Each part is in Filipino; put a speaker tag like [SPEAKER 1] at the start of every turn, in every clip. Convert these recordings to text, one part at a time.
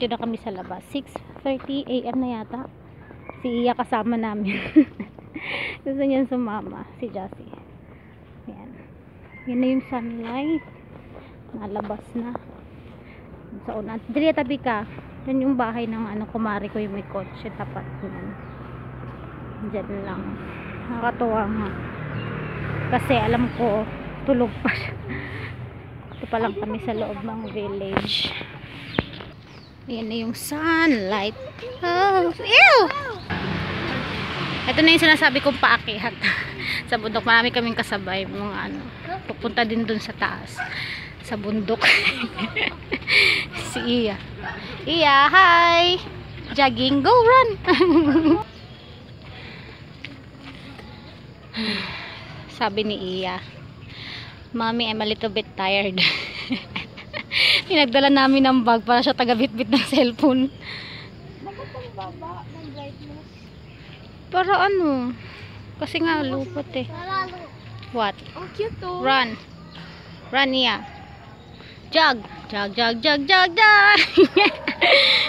[SPEAKER 1] dito na kami sa labas. 6.30 a.m. na yata. Si Iya kasama namin. Gusto niyan sumama. Si Jassy. Ayan. Yan na yung sunlight. Nalabas na. Sa una. Dili tabi ka. Yan yung bahay ng ano, kumari ko yung may kotse. Tapat yan. Diyan lang. Nakakatuwa nga. Kasi alam ko, tulog pa siya. Ito pa lang kami sa loob ng village. Ayan na yung sunlight. Oh, ew! Ito na yung sinasabi kong paakyat. sa bundok, marami kaming kasabay. Mga ano, pupunta din dun sa taas. Sa bundok. si Iya. Iya, hi! Jogging, go run! Sabi ni Iya, Mommy, I'm a little bit tired. Pinagdala namin ng bag para siya tagabitbit ng cellphone.
[SPEAKER 2] Bakit ang baba ng brightness?
[SPEAKER 1] Para ano? Kasi nga lupot eh. What?
[SPEAKER 2] Ang cute to.
[SPEAKER 1] Run. Run niya. Jog. Jog, jog, jog, jog, jog.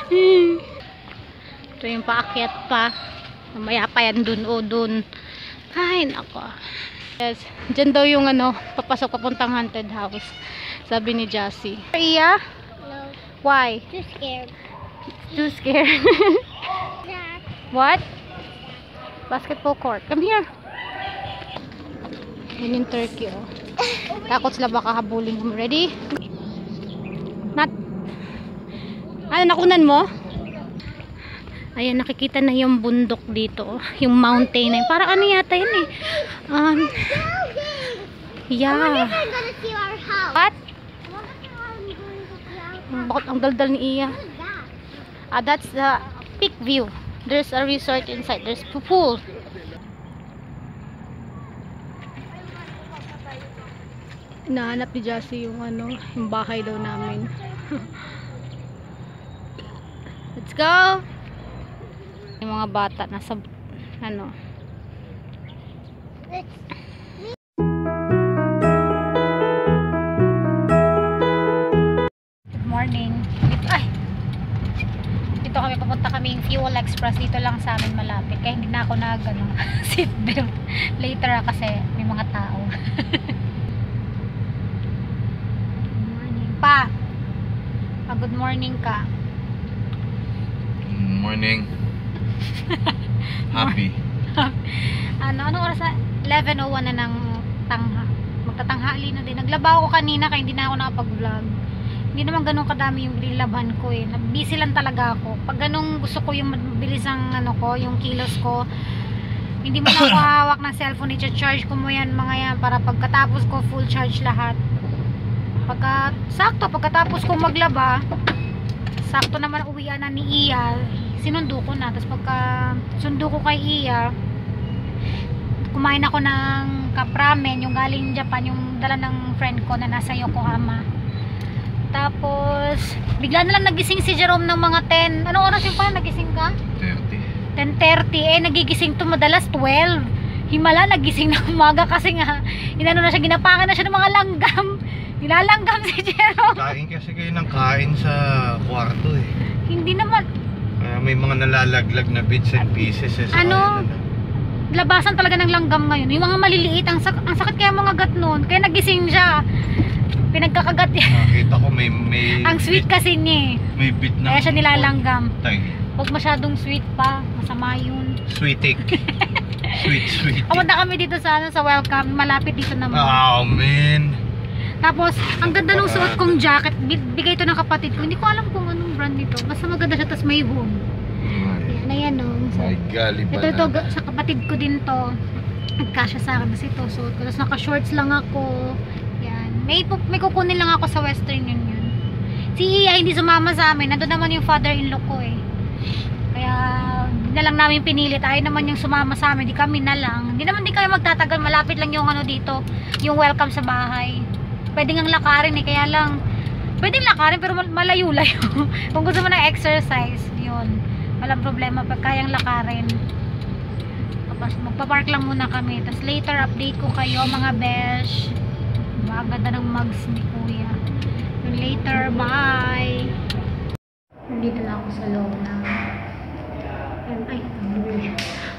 [SPEAKER 1] Ito yung paakyat pa. Mamaya pa yan dun o dun. Ay, nako. Yes. Diyan daw yung ano, papasok papuntang haunted house. Sabi ni Jassy. Iya?
[SPEAKER 2] No.
[SPEAKER 1] Why?
[SPEAKER 2] Too scared.
[SPEAKER 1] Too scared.
[SPEAKER 2] Dad.
[SPEAKER 1] What? Basketball court. Come here. Yun yung turkey, oh. Takot sila baka habulin mo. Ready? Not. Ano, nakunan mo? Ayan, nakikita na yung bundok dito. oh. Yung mountain na yun. Para ano yata yun eh. Um, yeah.
[SPEAKER 2] I'm gonna see our house.
[SPEAKER 1] What?
[SPEAKER 2] I wonder if I'm going to see our house.
[SPEAKER 1] Bakit ang daldal ni Iya? Ah, that's the peak view. There's a resort inside. There's a pool. Nahanap ni Jassy yung ano, yung bahay daw namin. Let's go! Yung mga bata nasa ano,
[SPEAKER 2] Let's
[SPEAKER 1] kami, papunta kami yung Fuel Express. Dito lang sa amin malapit. Kaya hindi na ako nag, ano, seatbelt. Later ah, kasi may mga tao. good morning. Pa! Pa, good morning ka.
[SPEAKER 3] Morning. Happy.
[SPEAKER 1] Ano, anong oras na? 11.01 na ng tangha. Magtatanghali na din. Naglaba ako kanina kaya hindi na ako nakapag-vlog. Hindi naman ganun kadami yung nilabhan ko eh. Busy lang talaga ako. Pag ganun gusto ko yung mabilis ang ano ko, yung kilos ko, hindi mo na ako hawak ng cellphone, i-charge ko mo yan mga yan para pagkatapos ko full charge lahat. Pagka, sakto, pagkatapos ko maglaba, sakto naman uwian na ni Iya, sinundo ko na. Tapos pagka sundo ko kay Iya, kumain ako ng cup ramen, yung galing Japan, yung dala ng friend ko na nasa Yokohama. Tapos, bigla na lang nagising si Jerome ng mga 10. Anong oras yung pa nagising ka?
[SPEAKER 3] 30.
[SPEAKER 1] 10.30. Eh, nagigising to madalas 12. Himala, nagising na umaga kasi nga, inano na siya, ginapakan na siya ng mga langgam. Nilalanggam si Jerome.
[SPEAKER 3] Kain kasi kayo ng kain sa kwarto eh.
[SPEAKER 1] Hindi naman,
[SPEAKER 3] Kaya may mga nalalaglag na bits and pieces eh. sa
[SPEAKER 1] Ano?
[SPEAKER 3] kanila.
[SPEAKER 1] labasan talaga ng langgam ngayon. Yung mga maliliit, ang, sak ang sakit kaya mga gat nun. Kaya nagising siya. Pinagkakagat niya.
[SPEAKER 3] Nakita ko may may
[SPEAKER 1] ang sweet
[SPEAKER 3] bit,
[SPEAKER 1] kasi niya eh.
[SPEAKER 3] may bit na
[SPEAKER 1] Kaya siya nilalanggam.
[SPEAKER 3] Tay.
[SPEAKER 1] Huwag masyadong sweet pa. Masama yun.
[SPEAKER 3] Sweetik. sweet sweet.
[SPEAKER 1] Pumunta kami dito sa, ano, sa welcome. Malapit dito naman.
[SPEAKER 3] Oh man.
[SPEAKER 1] Tapos, ang ganda ng suot kong jacket. Bi- Bigay ito ng kapatid ko. Hindi ko alam kung anong brand nito. Basta maganda siya. Tapos may home. Ayan, ayan o.
[SPEAKER 3] My golly
[SPEAKER 1] Ito, ito, ga- sa kapatid ko din to. Nagkasya sa akin kasi ito. Suot ko. Tapos naka-shorts lang ako. May, may kukunin lang ako sa Western Union. Si Iya hindi sumama sa amin. Nandun naman yung father-in-law ko eh. Kaya, na lang namin pinilit. Ayaw naman yung sumama sa amin. Di kami na lang. Hindi naman di kayo magtatagal. Malapit lang yung ano dito. Yung welcome sa bahay. Pwede ngang lakarin eh. Kaya lang, pwedeng lakarin pero mal- malayo-layo. Kung gusto mo ng exercise, yun. Walang problema kayang lakarin. Tapos magpa-park lang muna kami. Tapos later update ko kayo mga besh. Ang ganda ng mugs ni kuya. Later, bye! Nandito na ako sa loob ng ay,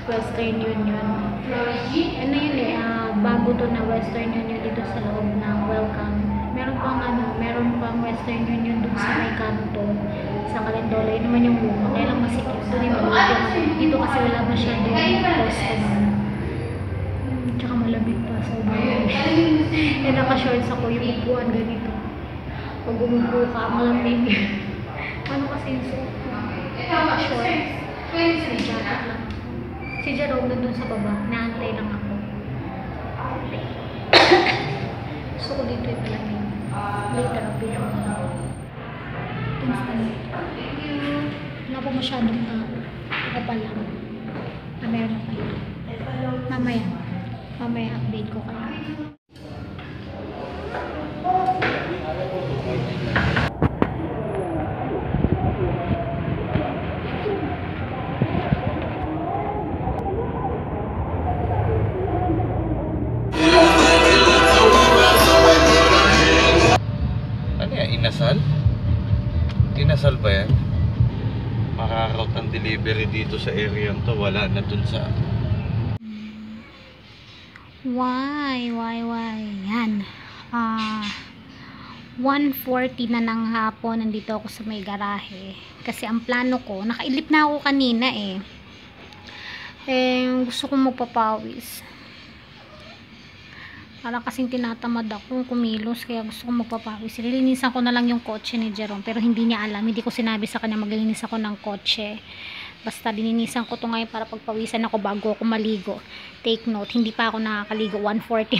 [SPEAKER 1] Western Union. Ano yun eh, ah, bago to na Western Union dito sa loob ng welcome. Meron pang ano, meron pang Western Union dun sa may kanto sa Kalendola. Yun naman yung luma. Kaya lang masikip. Doon yung. Dito kasi wala masyadong customer. Hmm, Tsaka malamig pa. Sobrang Eh, naka-shorts ako yung upuan ganito. Pag umupo ka, malamig. ano kasi yung suot ko? Shorts. May jacket lang. Si Jerome nandun sa baba. Naantay lang ako. Gusto ko dito yung malamig. Later, be home. Instant. Wala po masyadong tao. Ako pa lang. Na meron pa. Mamaya. Mamaya update ko kayo.
[SPEAKER 3] Dito sa area to. Wala na dun sa...
[SPEAKER 1] Why, why, why? Yan. Ah, 1.40 na ng hapon. Nandito ako sa may garahe. Kasi ang plano ko, nakailip na ako kanina eh. Eh, gusto kong magpapawis. Para kasing tinatamad ako kumilos, kaya gusto kong magpapawis. Lilinisan ko na lang yung kotse ni Jerome, pero hindi niya alam. Hindi ko sinabi sa kanya maglilinis ako ng kotse. Basta lininisan ko to ngayon para pagpawisan ako bago ako maligo. Take note, hindi pa ako nakakaligo 1.40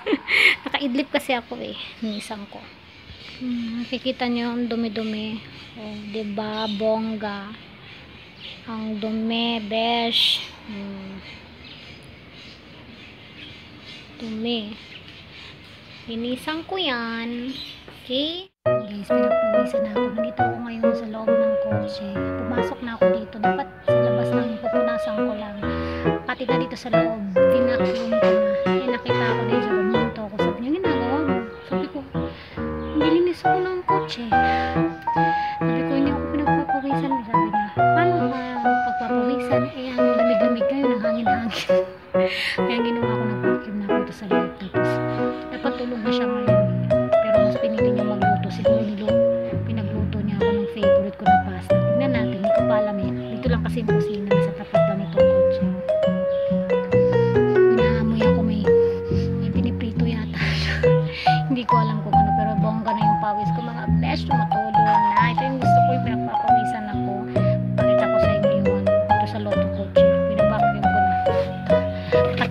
[SPEAKER 1] Nakaidlip kasi ako eh. Linisan ko. Hmm, nakikita nyo ang dumi-dumi. Oh, ba Bongga. Ang dumi, besh. Hmm. Dumi. Linisan ko yan. Okay? Guys, pinagpawisan na ako. Nandito ako ngayon sa loob ng kotse. Pumasok na ako dito. Dapat sa labas lang pupunasan ko lang. Pati na dito sa loob. Pinaklong ko na. Eh, nakita ako dito. Bumunto ako. Sabi niya, ginagawa mo. Sabi ko, nilinis ako ng kotse. Sabi ko, hindi ako pinagpapawisan. Sabi niya, paano ka pagpapawisan? Eh,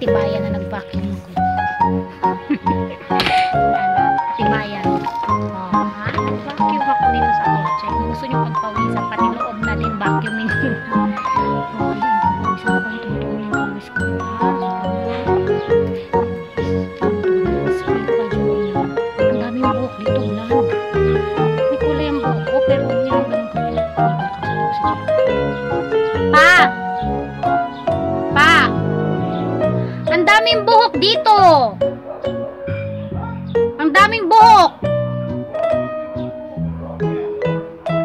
[SPEAKER 1] Katibayan na nag-vacuum Daming buhok!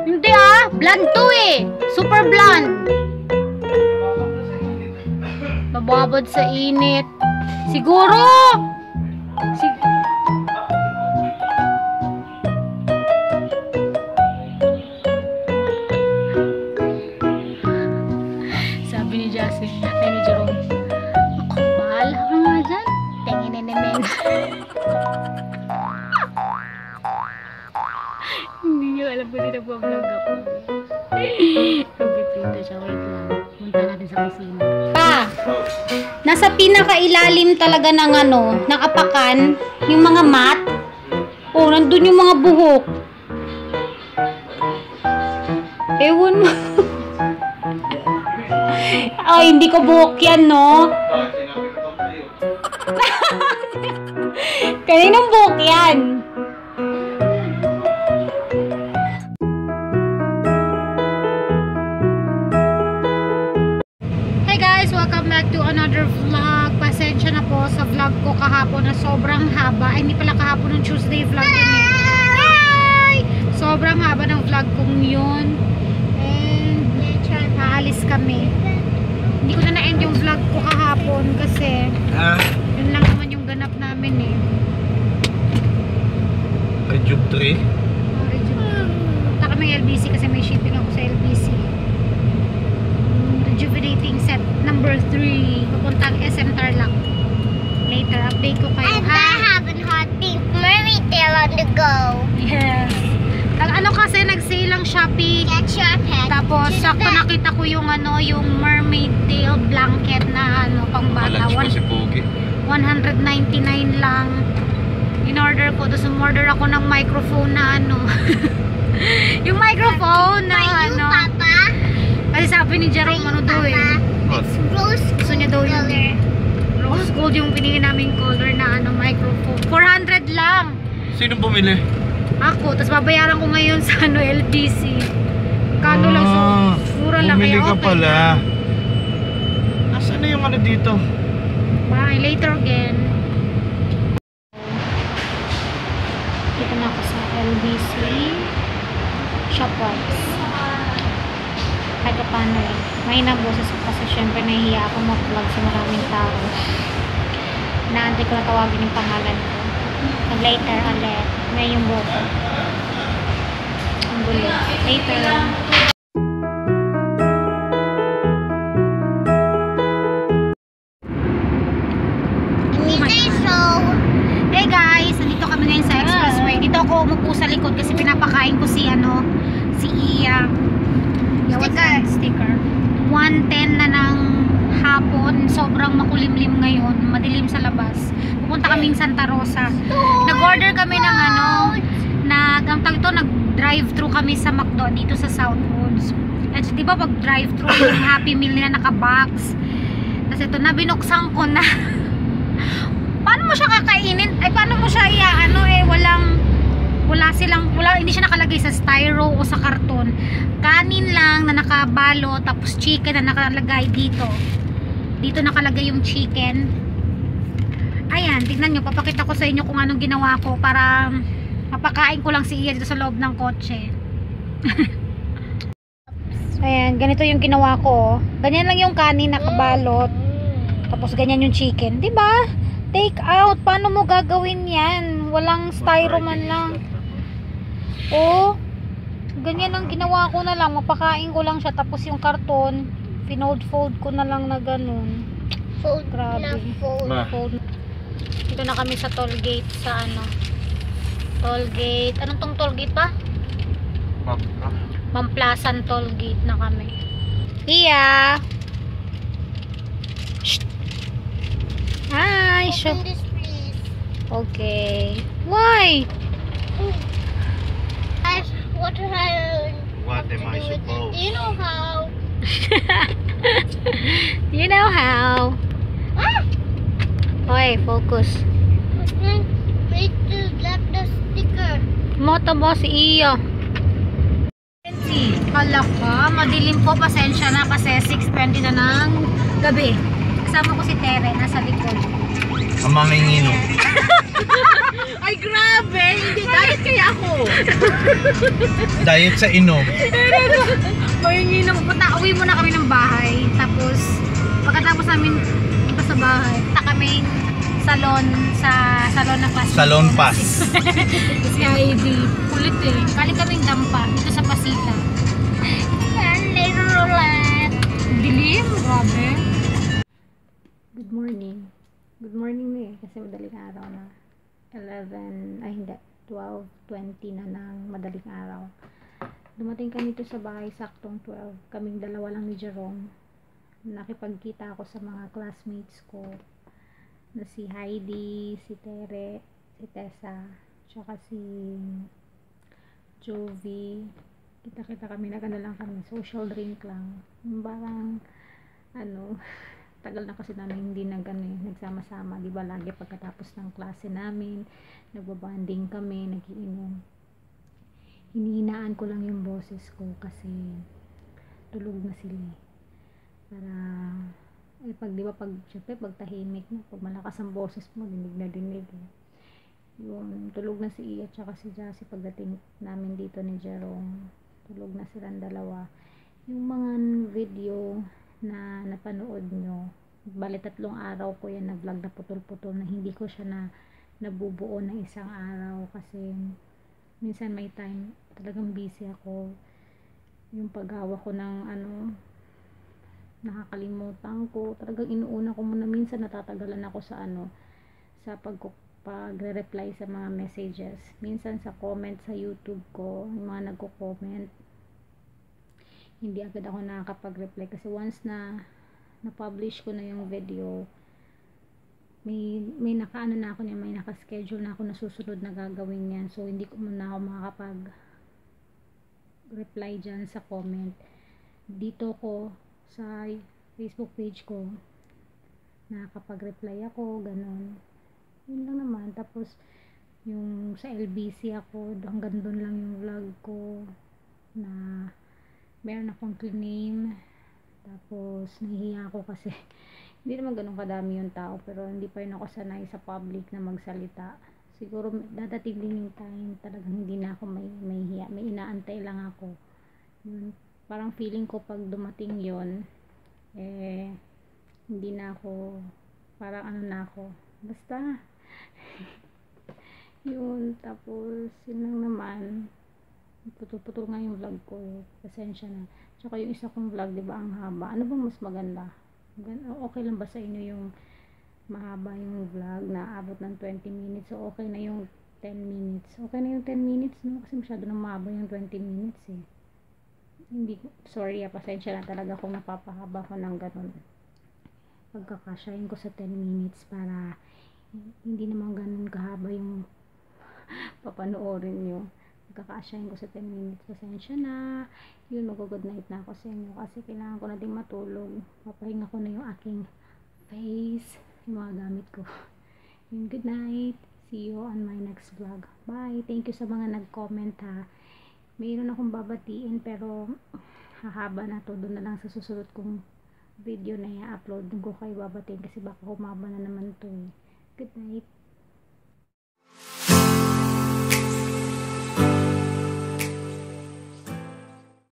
[SPEAKER 1] Hindi ah! Blonde to eh! Super blonde! Mababad sa init. Siguro! Sig- Hindi niya alam ko din nagbablog ako. Nagpipinto siya, wait lang. Punta natin sa kusina. Pa! Nasa pinakailalim talaga ng ano, ng apakan, yung mga mat. Oh, nandun yung mga buhok. Ewan mo. Ay, hindi ko buhok yan, no? Kaninong buhok yan? Back to another vlog. Pasensya na po sa vlog ko kahapon na sobrang haba. Ay, hindi pala kahapon ng Tuesday vlog yun eh. Hi! Sobrang haba ng vlog kong yun. aalis kami. Hindi ko na na-end yung vlog ko kahapon kasi
[SPEAKER 3] Ah,
[SPEAKER 1] yun lang naman yung ganap namin eh.
[SPEAKER 3] kay Jube 3.
[SPEAKER 1] Punta kami LBC kasi may shipping ako sa LBC. Rejuvenating set number 3. Papuntang SM Tarlac. Later, update ko kayo.
[SPEAKER 2] And
[SPEAKER 1] ha?
[SPEAKER 2] I have a hot pink mermaid tail on the go.
[SPEAKER 1] Yes. Nag ano kasi nag-sale lang Shopee.
[SPEAKER 2] Get your pet.
[SPEAKER 1] Tapos sakto nakita ko yung ano, yung mermaid tail blanket na ano pang bata. One-
[SPEAKER 3] si Pogi.
[SPEAKER 1] 199 lang. In-order ko. Tapos umorder ako ng microphone na ano. yung microphone na
[SPEAKER 2] For you,
[SPEAKER 1] ano.
[SPEAKER 2] Papa.
[SPEAKER 1] Kasi sabi ni Jerome, ano daw eh.
[SPEAKER 2] It's rose
[SPEAKER 1] Gusto niya daw yung
[SPEAKER 2] color.
[SPEAKER 1] rose gold yung pinili namin color na ano, microphone. 400 lang.
[SPEAKER 3] Sino bumili?
[SPEAKER 1] Ako. Tapos babayaran ko ngayon sa ano, LBC. Kano lang. So,
[SPEAKER 3] Ah,
[SPEAKER 1] mura lang.
[SPEAKER 3] Bumili
[SPEAKER 1] Kaya
[SPEAKER 3] ka
[SPEAKER 1] okay
[SPEAKER 3] pala. Nasaan na yung ano dito?
[SPEAKER 1] Bye. Later again. Dito na ako sa LBC Shoprite. Kahit pa paano eh. May boses ko kasi syempre nahihiya ako mag-vlog sa maraming tao. Naantay ko na tawagin yung pangalan ko. Pag later ulit. May yung buhok ko. Ang gulo. Later. Kami sa McDo dito sa Southwoods. At di ba pag drive-thru yung Happy Meal nila naka-box. Tapos ito na, binuksan ko na. paano mo siya kakainin? Ay, paano mo siya iaano eh, walang wala silang, wala, hindi siya nakalagay sa styro o sa karton. Kanin lang na nakabalo, tapos chicken na nakalagay dito. Dito nakalagay yung chicken. Ayan, tignan nyo, papakita ko sa inyo kung anong ginawa ko para mapakain ko lang si Iya dito sa loob ng kotse. Ayan, ganito yung ginawa ko. oh. Ganyan lang yung kanin nakabalot. Tapos ganyan yung chicken. 'Di ba? Take out. Paano mo gagawin 'yan? Walang styro man lang. Oh. Ganyan ang ginawa ko na lang. Mapakain ko lang siya. Tapos yung karton, finold-fold ko na lang na ganun.
[SPEAKER 2] Fold
[SPEAKER 1] Grabe.
[SPEAKER 2] na fold.
[SPEAKER 3] Ma.
[SPEAKER 1] Fold. Dito na kami sa toll gate sa ano. Toll gate. Anong tong toll gate pa? Mamplasan toll gate na kami. Iya. Shh. Hi.
[SPEAKER 2] Please.
[SPEAKER 1] Okay. Why?
[SPEAKER 2] I, what I
[SPEAKER 3] What
[SPEAKER 2] to
[SPEAKER 3] am I supposed?
[SPEAKER 2] You know how?
[SPEAKER 1] You know how.
[SPEAKER 2] Ah!
[SPEAKER 1] Hoy, focus.
[SPEAKER 2] Wait, to left the sticker.
[SPEAKER 1] Moto mo si Iyo. Kala ka, madilim po, pasensya na kasi 6.20 na ng gabi. Kasama ko si Tere, nasa likod.
[SPEAKER 3] Ang mamingino.
[SPEAKER 1] Ay, grabe! Hindi, diet kaya ako.
[SPEAKER 3] Diet sa inom.
[SPEAKER 1] Mahingi nang punta, uwi muna kami ng bahay. Tapos, pagkatapos namin punta sa bahay, punta kami salon sa salon ng class.
[SPEAKER 3] Salon
[SPEAKER 1] na
[SPEAKER 3] pass.
[SPEAKER 1] Si, Heidi. Kulit eh. Kali kaming dampa dito sa Pasita. Ulit. Dilim, grabe. Good morning. Good morning na eh, kasi madaling araw na. 11, ay hindi, 12.20 na ng madaling araw. Dumating kami dito sa bahay saktong 12. Kaming dalawa lang ni Jerome. Nakipagkita ako sa mga classmates ko na si Heidi, si Tere, si Tessa, tsaka si Jovi. Kita-kita kami, nagano lang kami, social drink lang. Parang, ano, tagal na kasi namin hindi nag, ano, eh, nagsama-sama, di ba lagi pagkatapos ng klase namin, nagbabanding kami, nagiinom. Hinihinaan ko lang yung boses ko kasi tulog na sila eh. Para, eh pag di ba pag, syempre pag tahimik na, pag malakas ang boses mo, dinig na dinig eh. Yung tulog na si Iya tsaka si Jassy pagdating namin dito ni Jerome. Tulog na silang dalawa. yung mga video na napanood nyo bali tatlong araw ko yan na vlog na putol-putol na hindi ko siya na nabubuo ng isang araw kasi minsan may time talagang busy ako yung paggawa ko ng ano nakakalimutan ko talagang inuuna ko muna minsan natatagalan ako sa ano sa pag pagre-reply sa mga messages. Minsan sa comment sa youtube ko yung mga nagko-comment hindi agad ako nakakapag-reply kasi once na na-publish ko na yung video may may nakaano na ako niya may naka-schedule na ako na susunod na gagawin yan so hindi ko muna ako makakapag reply dyan sa comment. Dito ko sa facebook page ko nakakapag-reply ako ganon yun lang naman. Tapos yung sa LBC ako hanggang doon lang yung vlog ko na meron akong claim tapos nahihiya ako kasi hindi naman ganun kadami yung tao pero hindi pa rin ako sanay sa public na magsalita. Siguro dadating din yung time talagang hindi na ako may, may hiya. May inaantay lang ako. Yun parang feeling ko pag dumating yon eh hindi na ako parang ano na ako. Basta yun. Tapos yun lang naman. Putol-putol nga yung vlog ko eh. pasensya na. Tsaka yung isa kong vlog di ba ang haba. Ano bang mas maganda? Gan- okay lang ba sa inyo yung mahaba yung vlog na abot ng 20 minutes? So okay na yung 10 minutes. Okay na yung 10 minutes no? Kasi masyado na mahaba yung 20 minutes eh. Hindi sorry ah pasensya na talaga kung napapahaba ko ng ganun. Pagkakasyahin ko sa 10 minutes para hindi naman ganun kahaba yung papanoorin nyo. Pagkakasyahin ko sa 10 minutes. Pasensya na. Yun mag-good night na ako sa inyo kasi kailangan ko na din matulog. Papahinga ko na yung aking face yung mga gamit ko. Yun good night. See you on my next vlog. Bye. Thank you sa mga nag-comment ha. Mayroon akong babatiin pero hahaba na to. Doon na lang sa susunod kong video na i-upload doon ko kayo babatiin kasi baka humaba na naman to eh. good night